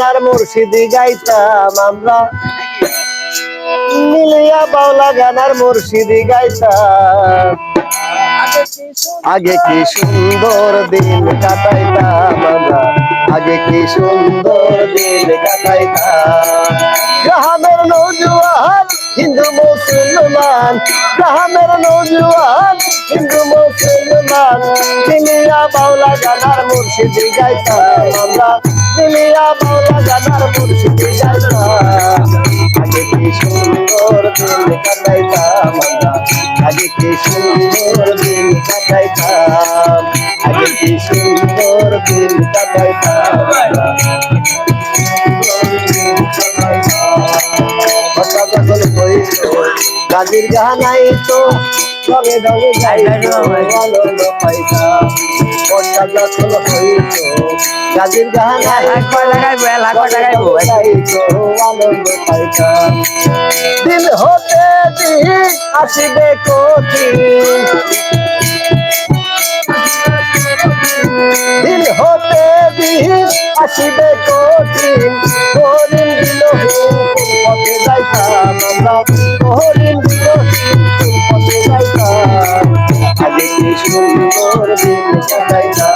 আর মুর্শিদি গাইতাম আমরা। মিলিয়া বাউলা গানার মুর্শিদি গাইতাম। আগে কি সুন্দর দিন কাটাইতাম আমরা। আগে কি সুন্দর দিন কাটাইতাম। গ্রামের নৌজুয়ান হিন্দু মুসলমান। গ্রামের নৌজুয়ান হিন্দু মুসলমান। মিলিয়া বাউলা গানার মুর্শিদি গাইতাম আমরা। মিলিয়া বাউলা গানার মুর্শিদি গাইতাম আগে কি সুন্দর দিন কাটাইতাম আগে কি সুন্দর দিন কাটাইতাম। আগে কি সুন্দর দিন কাটাইতাম। কথা যখন গাহানাই তো, রঙে রঙে যাইত আনন্দ পাইতাম। কথা যখন হইত গাজির গাহানাই আনন্দ পাইতাম। দিন হতে দিন আসিবে কঠিন দিন হতে দিন আসিবে কঠিন হরিণ দিল পথে যাইতাম আমরা। হরিণ দিল পথে যাইতাম। আগে কি সুন্দর দিন কাটাইতাম।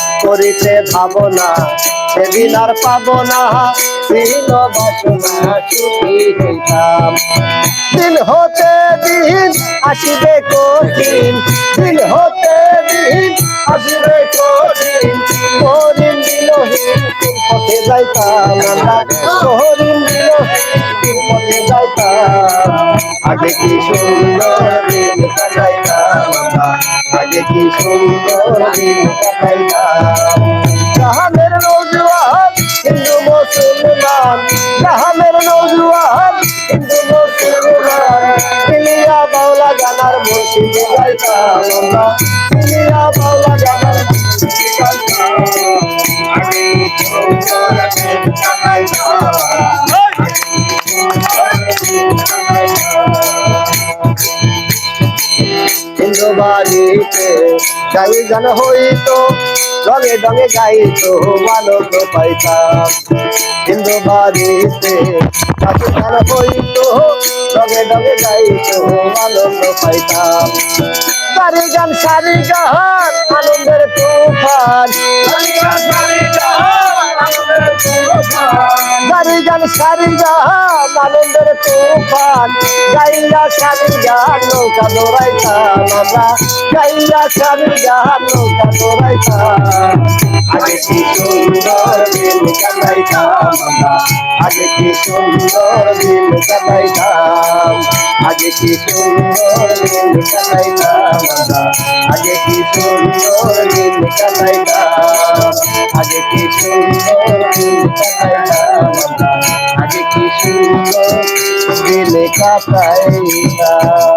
করিতে ভাবনা সেদিন আর পাবো না। ছিল দিন হতে দিন আসিবে কঠিন, দিন হতে দিন আসিবে কঠিন। করিন দিলহীন পথে যাইতাম আমরা করিন পথে যাইতাম। আগে কি সুন্দর দিন আগে কি সুন্দর জাহানের নৌজুয়ান হিন্দু মুসলমান জাহানের নৌজুয়ান হিন্দু মুসলমান মিলিয়া বাউলা গানার মুর্শিদি গাইতাম আমরা মিলিয়া বাউলা গানার মুর্শিদি গাইতাম আগে কি সুন্দর বাড়িতে। গাই গান হইতো, রঙে রঙে গাইতো আনন্দ পাইতাম। হিন্দু বাড়িতে গাই গান হইতো, রঙে রঙে গাইতো আনন্দ পাইতাম। সারি গান সারি গান, আনন্দের তুফান। সারি গান সারি গান আনন্দের তুফান গাইয়া সারি গান নৌকা দৌড়াইতাম আমরা? গাইয়া সারি গান নৌকা দৌড়াইতাম আগে কি সুন্দর দিন কাটাইতাম আমরা? আগে কি সুন্দর দিন কাটাইতাম আগে কি সুন্দর দিন কাটাইতাম আমরা? আগে কি সুন্দর কাটাইতাম আগে কি সুন্দর কাটাইতাম আমরা কি সুন্দর দিলে কাটাইতাম